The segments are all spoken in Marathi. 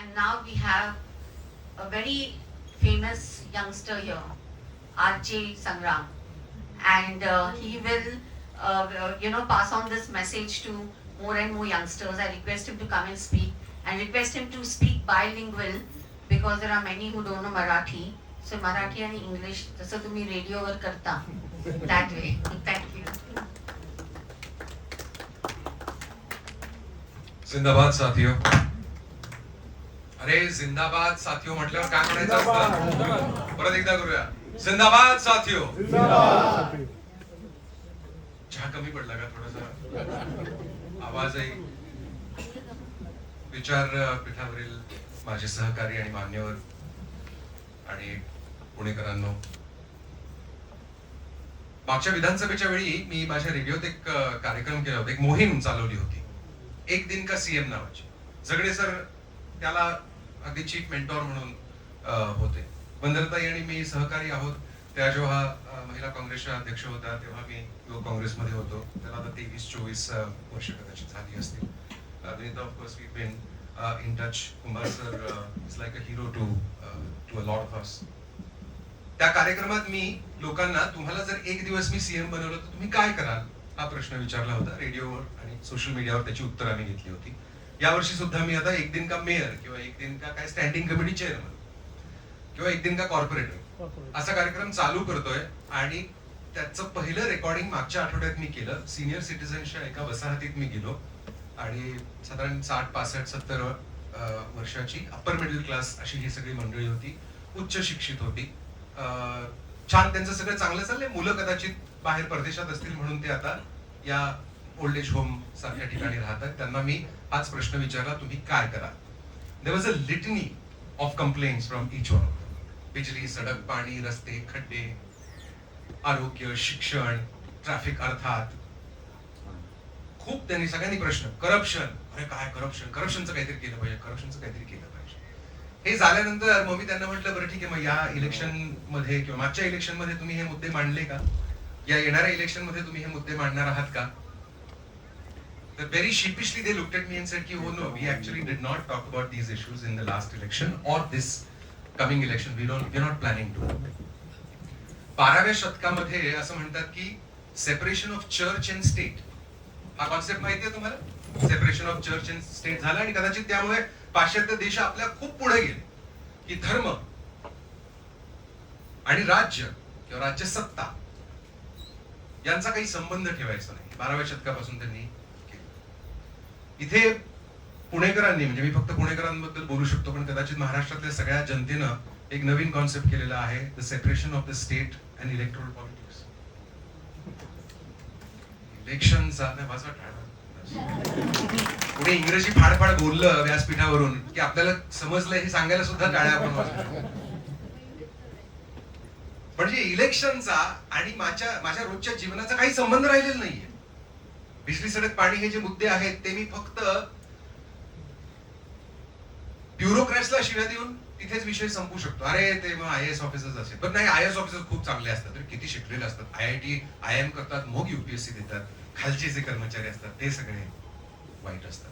And now we have a very famous youngster here, RJ Sangram. And uh, he will, uh, uh, you know, pass on this message to more and more youngsters. I request him to come and speak and request him to speak bilingual because there are many who don't know Marathi. So Marathi and English, जसं तुम्ही रेडिओवर करता that way. Thank you. जिंदाबाद साथियो अरे जिंदाबाद साथियो म्हटल्यावर काय म्हणायचं असतं? परत एकदा करूया. जिंदाबाद साथियो. चहा कमी पडला का थोडासा? आवाजही. विचारपीठावरील माझे सहकारी आणि मान्यवर आणि पुणेकरांनो मागच्या विधानसभेच्या वेळी मी माझ्या रेडिओत एक कार्यक्रम केला होता. एक मोहीम चालवली होती. एक दिन का सीएम नावाची. जगडे सर त्याला अगदी चीफ मेंटॉर म्हणून होते. बंदरताई आणि मी सहकारी आहोत. त्या जेव्हा महिला काँग्रेसच्या अध्यक्ष होता तेव्हा मी युवक काँग्रेसमध्ये होतो. त्याला आता तेवीस चोवीस वर्ष कदाचित झाली असतील. With of course we been in touch Kumar sir is like a hero to to a lot of us त्या कार्यक्रमात मी लोकांना तुम्हाला जर एक दिवस मी सीएम बनवलं तर तुम्ही काय कराल? हा प्रश्न विचारला होता. रेडिओवर आणि सोशल मीडियावर त्याची उत्तर आम्ही घेतली होती. यावर्षी सुद्धा मी आता एक दिन का मेयर किंवा एक दिन का काय स्टँडिंग कमिटी चेअरमन किंवा एक दिन का कॉर्पोरेटर असा कार्यक्रम चालू करतोय आणि त्याचं पहिलं रेकॉर्डिंग मागच्या आठवड्यात मी केलं. सिनियर सिटीजनच्या एका वसाहतीत मी गेलो. आणि साधारण साठ पासष्ट सत्तर वर्षाची अप्पर मिडल क्लास अशी ही सगळी मंडळी होती. उच्च शिक्षित होती. अं, छान त्यांचं सगळं चांगलं चाललंय. मुलं कदाचित बाहेर परदेशात असतील म्हणून ते आता या ओल्ड एज होम सारख्या ठिकाणी राहतात. त्यांना मी हाच प्रश्न विचारला तुम्ही काय करा? There was a litany of complaints from each one बिजली सडक पाणी रस्ते खड्डे आरोग्य शिक्षण ट्रॅफिक अर्थात. खूप त्यांनी सगळ्यांनी प्रश्न करप्शन अरे काय करप्शन करप्शनचं काहीतरी केलं पाहिजे. करप्शनचं काहीतरी केलं पाहिजे. हे झाल्यानंतर मग मी त्यांना म्हटलं बरं ठीक आहे मग या इलेक्शनमध्ये किंवा मागच्या इलेक्शनमध्ये तुम्ही हे मुद्दे मांडले का? या येणाऱ्या इलेक्शनमध्ये तुम्ही हे मुद्दे मांडणार आहात का? तर very sheepishly they looked at me and said, की हो no we actually did not talk about these issues in the last election or this coming election we don't we not planning to बाराव्या शतकामध्ये असं म्हणतात की separation of church and state हा कॉन्सेप्ट माहिती आहे तुम्हाला? Separation of church and state झाला आणि कदाचित त्यामुळे पाश्चात्य देश आपल्या खूप पुढे गेले. की धर्म आणि राज्य किंवा राज्य सत्ता यांचा काही संबंध ठेवायचा नाही. बाराव्या शतकापासून त्यांनी इथे पुणेकरांनी म्हणजे मी फक्त पुणेकरांबद्दल बोलू शकतो पण कदाचित महाराष्ट्रातल्या सगळ्या जनतेनं एक नवीन कॉन्सेप्ट केलेला आहे the separation of the state and electoral politics इलेक्शनचा नाही वाजवा इंग्रजी फाडफाड बोललं व्यासपीठावरून की आपल्याला समजलं हे सांगायला सुद्धा टाळ्या आपण म्हणजे इलेक्शनचा आणि माझ्या माझ्या रोजच्या जीवनाचा काही संबंध राहिलेला नाहीये. भिजली सडक पाणी हे जे मुद्दे आहेत ते मी फक्त ब्युरोक्रॅट्सला शिव्या देऊन तिथेच विषय संपू शकतो. अरे ते मग आय एस ऑफिसर्स असेल. पण नाही आय एस ऑफिसर खूप चांगले असतात. तर किती शिकलेले असतात. I I T I M करतात मग युपीएससी देतात. खालचे जे कर्मचारी असतात ते सगळे वाईट असतात.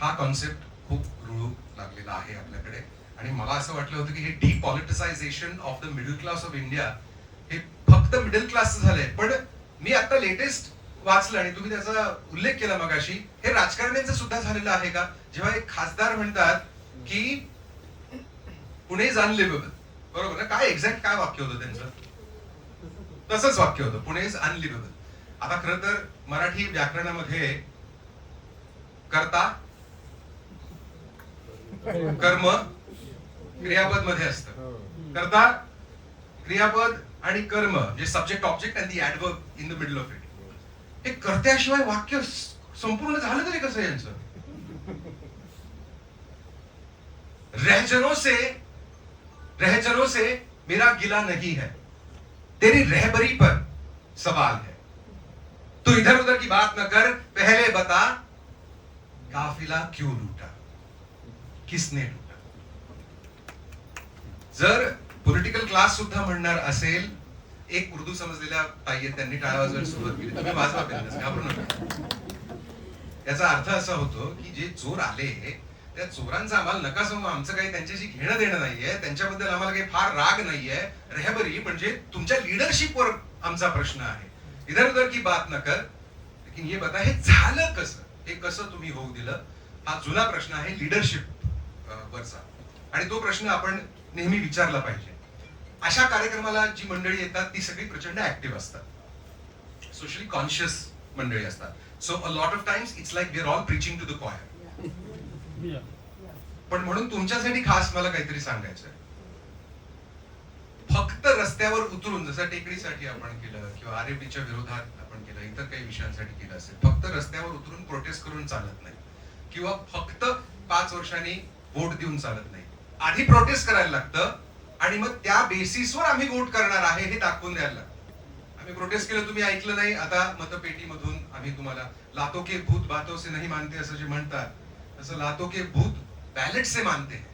हा कॉन्सेप्ट खूप रुळू लागलेला आहे आपल्याकडे. आणि मला असं वाटलं होतं की हे depoliticization of the middle class of India हे फक्त मिडल क्लासचं झालंय. पण मी आता लेटेस्ट वाचलं आणि तुम्ही त्याचा उल्लेख केला मगाशी हे राजकारण्यांचं सुद्धा झालेलं आहे का? जेव्हा एक खासदार म्हणतात की पुणे इज अनलिव्हेबल बरोबर ना? काय एक्झॅक्ट काय वाक्य होतं त्यांचं? तसंच वाक्य होतं. पुणे इज अनलिव्हेबल आता खर तर मराठी व्याकरणामध्ये करता कर्म क्रियापदमध्ये असतं. करता क्रियापद आणि कर्म जे subject object and the adverb in the middle of it हे वाक्य संपूर्ण झालं तरी कसं यांचं? से रहजनों से मेरा गिला नहीं है, तेरी रहबरी पर सवाल है। तू इधर उधर की बात न कर, पहले बता, काफिला क्यों लूटा? किसने लूटा? जर पॉलिटिकल क्लास सुद्धा म्हणणार असेल एक उर्दू समजलेल्या पाहिजे त्यांनी टाळा वाजवायला सुरुवात केली. तुम्ही वाजवा बिंदास, घाबरू नका याचा अर्थ असा होतो की जे चोर आले त्या चोरांचा आम्हाला नका सांगू आमचं काही त्यांच्याशी घेणं देणं नाहीये. त्यांच्याबद्दल आम्हाला काही फार राग नाहीये. रेहबरी म्हणजे तुमच्या लिडरशिपवर आमचा प्रश्न आहे. इधर उधर की बात न कर. लेकिन हे बता हे झालं कसं? हे कसं तुम्ही होऊ दिलं? हा जुना प्रश्न आहे लिडरशिप वरचा. आणि तो प्रश्न आपण नेहमी विचारला पाहिजे. अशा कार्यक्रमाला जी मंडळी येतात ती सगळी प्रचंड ऍक्टिव्ह असतात. सोशली कॉन्शियस मंडळी असतात. So a lot of times it's like we are all preaching to the choir पण म्हणून तुमच्यासाठी खास मला काहीतरी सांगायचं आहे फक्त रस्त्यावर उतरून जसं टेकडीसाठी आपण केलं किंवा आरएबीच्या विरोधात आपण केलं इतर काही विषयांसाठी केलं असेल फक्त रस्त्यावर उतरून प्रोटेस्ट करून चालत नाही. किंवा फक्त पाच वर्षांनी वोट देऊन चालत नाही. आधी प्रोटेस्ट करायला लागतं आणि मग त्या बेसिसवर आम्ही वोट करणार आहे हे दाखवून द्यायला. आम्ही प्रोटेस्ट केलं तुम्ही ऐकलं नाही. आता मतपेटीमधून आम्ही तुम्हाला लातो के भूत बातो से नाही मानते असं जे म्हणतात तसं लातो के भूत बॅलेट से मानते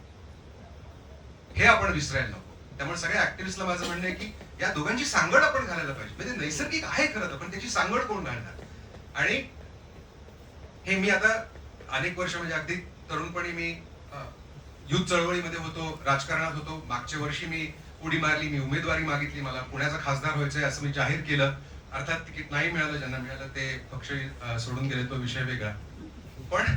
हे. आपण विसरायला नको. त्यामुळे सगळ्या ऍक्टिव्हिस्टला माझं म्हणणं आहे की या दोघांची सांगड आपण घालायला पाहिजे. म्हणजे नैसर्गिक आहे खरं तर पण त्याची सांगड कोण घालणार? आणि हे मी आता अनेक वर्ष म्हणजे अगदी तरुणपणी मी युथ चळवळीमध्ये होतो राजकारणात होतो. मागच्या वर्षी मी उडी मारली मी उमेदवारी मागितली. मला पुण्याचा खासदार व्हायचंय असं मी जाहीर केलं. अर्थात तिकीट नाही मिळालं ज्यांना मिळालं ते पक्ष सोडून गेले. तो विषय वेगळा. पण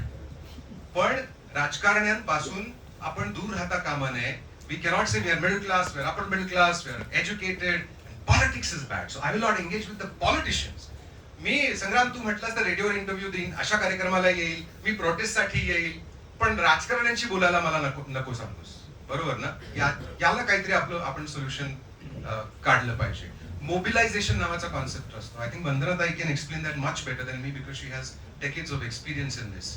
पण राजकारण्यांपासून आपण दूर राहता कामा नये. We cannot say we are middle class we are upper middle class we are educated politics is bad so I will not engage with the politicians मी संग्राम तू म्हटलास तर रेडिओवर इंटरव्ह्यू देईन अशा कार्यक्रमाला येईल. मी प्रोटेस्टसाठी येईल. पण राजकारण्यांशी बोलायला मला नको नको सांगतोस. बरोबर ना? या याला काहीतरी आपलं आपण सोल्युशन काढलं पाहिजे. मोबिलायझेशन नावाचा कॉन्सेप्ट असतो. I think वंदनाताई can explain that much better than me because she has decades of experience in this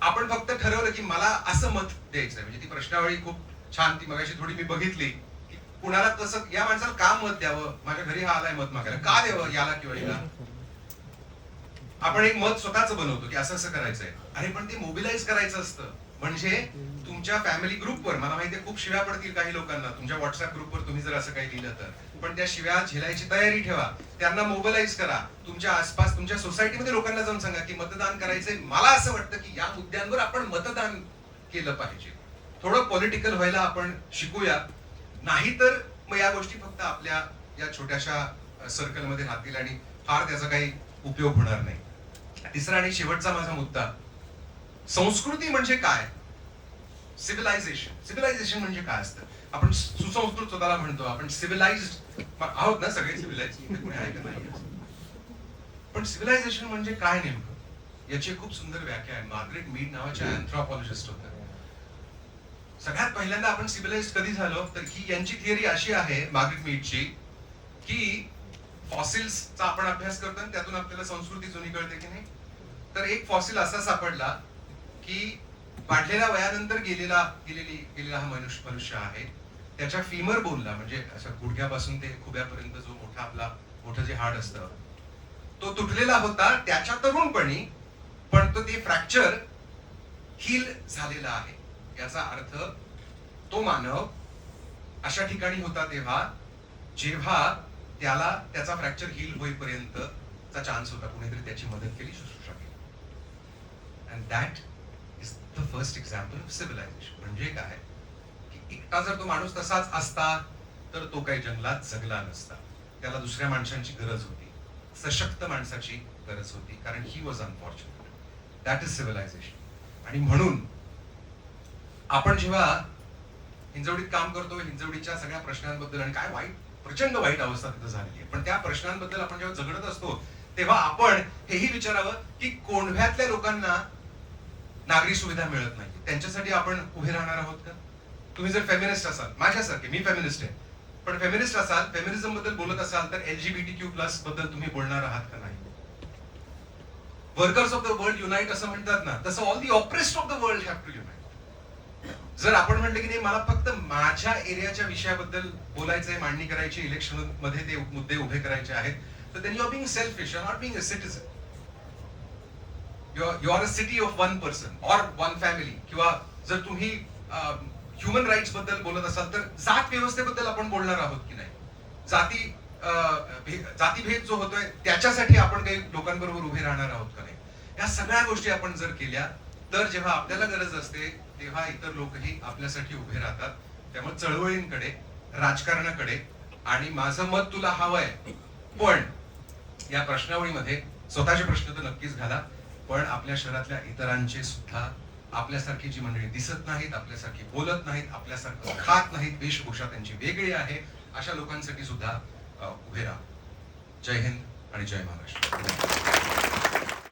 आपण फक्त ठरवलं की मला असं मत द्यायचंय. म्हणजे ती प्रश्नावळी खूप छान ती मगाशी थोडी मी बघितली. की कुणाला तसं या माणसाला का मत द्यावं? माझ्या घरी हा आलाय मत मागायला. का द्यावं? याला किंवा याला? आपण एक मत स्वतःच बनवतो की असं असं करायचंय. अरे पण ते मोबिलाईज करायचं असतं. म्हणजे तुमच्या फॅमिली ग्रुपवर मला माहितीये खूप शिव्या पडतील काही लोकांना. तुमच्या व्हॉट्सअप ग्रुपवर तुम्ही जर असं काही लिहिलं तर. पण त्या शिव्या झेलायची तयारी ठेवा. त्यांना मोबिलाईज करा. तुमच्या आसपास तुमच्या सोसायटीमध्ये लोकांना जाऊन सांगा की मतदान करायचंय. मला असं वाटतं की या मुद्द्यांवर आपण मतदान केलं पाहिजे. थोडं पॉलिटिकल व्हायला आपण शिकूया. नाहीतर मग या गोष्टी फक्त आपल्या या छोट्याशा सर्कलमध्ये राहतील आणि फार त्याचा काही उपयोग होणार नाही. तिसरा आणि शेवटचा माझा मुद्दा. संस्कृती म्हणजे काय? सिव्हिलायझेशन सिव्हिलायझेशन म्हणजे काय असतं? आपण सुसंस्कृत स्वतःला म्हणतो आपण सिव्हिलाइज आहोत ना सगळे सिव्हिलाइज पण सिव्हिलायझेशन म्हणजे काय नेमकं? याची खूप सुंदर व्याख्या आहे. मार्गरेट मीड नावाच्या अँथ्रॉपॉलॉजिस्ट होत्या सगळ्यात पहिल्यांदा आपण सिव्हिलाइज कधी झालो? तर ही यांची थिअरी अशी आहे मार्गरेट मीडची की फॉसिल्सचा आपण अभ्यास करतो आणि त्यातून आपल्याला संस्कृती जुनी कळते की नाही? तर एक फॉसिल असा सापडला की वाढलेल्या वयानंतर गेलेला गेलेली गेलेला हा मनुष्य मनुष्य आहे. त्याच्या फिमर बोनला म्हणजे अशा गुडघ्यापासून ते खुब्यापर्यंत जो मोठा आपला मोठं जे हाड असतं तो तुटलेला होता त्याच्या तरुणपणी पण तो ते फ्रॅक्चर हील झालेला आहे. याचा अर्थ तो मानव अशा ठिकाणी होता तेव्हा जेव्हा त्याला त्याचा फ्रॅक्चर हिल होईपर्यंतचा चान्स होता. कुणीतरी त्याची मदत केली शुश्रूषा केली. And that is the first example of civilization म्हणजे काय? की एकटा जर तो माणूस तसाच असता तर तो काही जंगलात जगला नसता. त्याला दुसऱ्या माणसांची गरज होती. सशक्त माणसाची गरज होती कारण he was unfortunate that is civilization आणि म्हणून आपण जेव्हा हिंजवडीत काम करतो हिंजवडीच्या सगळ्या प्रश्नांबद्दल आणि काय वाईट प्रचंड वाईट अवस्था तिथं झालेली आहे. पण त्या प्रश्नांबद्दल आपण जेव्हा झगडत असतो तेव्हा आपण हेही विचारावं की कोंढव्यातल्या लोकांना नागरी सुविधा मिळत नाही त्यांच्यासाठी आपण उभे राहणार आहोत का? तुम्ही जर फेमिनिस्ट असाल माझ्यासारखे मी फेमिनिस्ट आहे. पण फेमिनिस्ट असाल फेमिनिझमबद्दल बोलत असाल तर एलजीबीटी क्यू प्लसबद्दल तुम्ही बोलणार आहात का नाही? Workers of the world unite असं म्हणतात ना. तसं all the oppressed of the world have to unite जर आपण म्हटलं की नाही मला फक्त माझ्या एरियाच्या विषयाबद्दल बोलायचंय मांडणी करायची इलेक्शनमध्ये ते मुद्दे उभे करायचे आहेत तर then you are being selfish are not being a citizen you are a city of one person or one family किंवा जर तुम्ही ह्युमन राईट्सबद्दल बोलत असाल तर जात व्यवस्थेबद्दल आपण बोलणार आहोत की नाही? जाती जातीभेद जो होतोय त्याच्यासाठी आपण काही लोकांबरोबर उभे राहणार आहोत का नाही? या सगळ्या गोष्टी आपण जर केल्या तर जेव्हा आपल्याला गरज असते तेव्हा इतर लोकही आपल्यासाठी उभे राहतात. त्यामुळे चळवळींकडे राजकारणाकडे आणि माझं मत तुला हवंय. पण या प्रश्नावळीमध्ये स्वतःचे प्रश्न तर नक्कीच घाला. पण आपल्या शहरातल्या इतरांचे सुद्धा आपल्यासारखी जी मंडळी दिसत नाहीत आपल्यासारखी बोलत नाहीत आपल्यासारखं खात नाहीत वेशभूषा त्यांची वेगळी आहे अशा लोकांसाठी सुद्धा उभे राहा. जय हिंद आणि जय महाराष्ट्र.